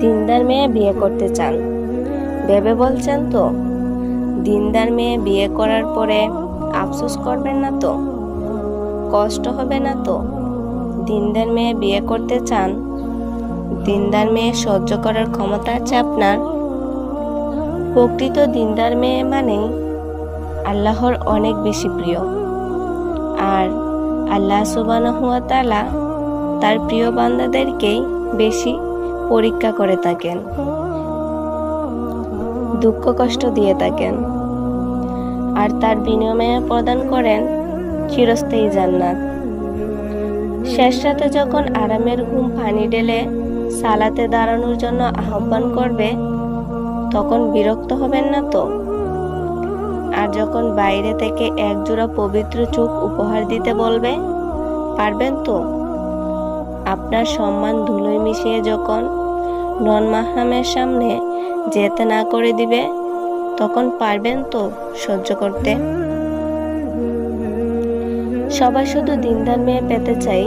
দিনদার মেয়ে বিয়ে করতে চান। ভেবে বলছেন তো, দিনদার মেয়ে বিয়ে করার পরে আফসোস করবেন না তো? কষ্ট হবে না তো? দিনদার মেয়ে বিয়ে করতে চান, দিনদার মেয়ে সহ্য করার ক্ষমতা আছে আপনার প্রকৃত দিনদার মেয়ে মানেই আল্লাহর অনেক বেশি প্রিয়। আর আল্লাহ সুবানাহু ওয়া তাআলা তার প্রিয় বান্দাদেরকেই বেশি পরীক্ষা করে থাকেন। দুঃখ কষ্ট দিয়ে থাকেন। আর তার বিনিময়ে প্রদান করেন চিরস্থায়ী জান্নাত। শেষ রাতে যখন আরামের ঘুম পানি ঢেলে সালাতে দাঁড়ানোর জন্য আহ্বান করবে, তখন বিরক্ত হবেন না তো? আর যখন বাইরে থেকে এক জোড়া পবিত্র চোখ উপহার দিতে বলবে, পারবেন তো? আপনার সম্মান ধুলোয় মিশিয়ে যখন নন মাহরামের সামনে যেতে না করে দিবে, তখন পারবেন তো সহ্য করতে? সবাই শুধু দিনদার মেয়ে পেতে চাই,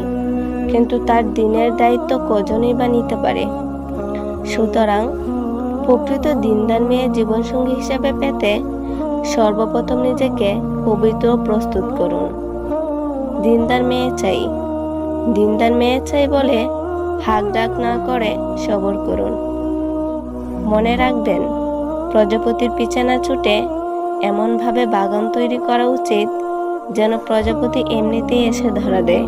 কিন্তু তার দিনের দায়িত্ব কজনই বা নিতে পারে? সুতরাং প্রকৃত দিনদার মেয়ে জীবনসঙ্গী হিসেবে পেতে সর্বপ্রথম নিজেকে পবিত্র প্রস্তুত করুন। দিনদার মেয়ে চাই। দিনদার মেয়ে চাই বলে হাক ডাক না করে সবর করুন। মনে রাখবেন, প্রজাপতির পিছে না ছুটে এমনভাবে বাগান তৈরি করা উচিত যেন প্রজাপতি এমনিতেই এসে ধরা দেয়।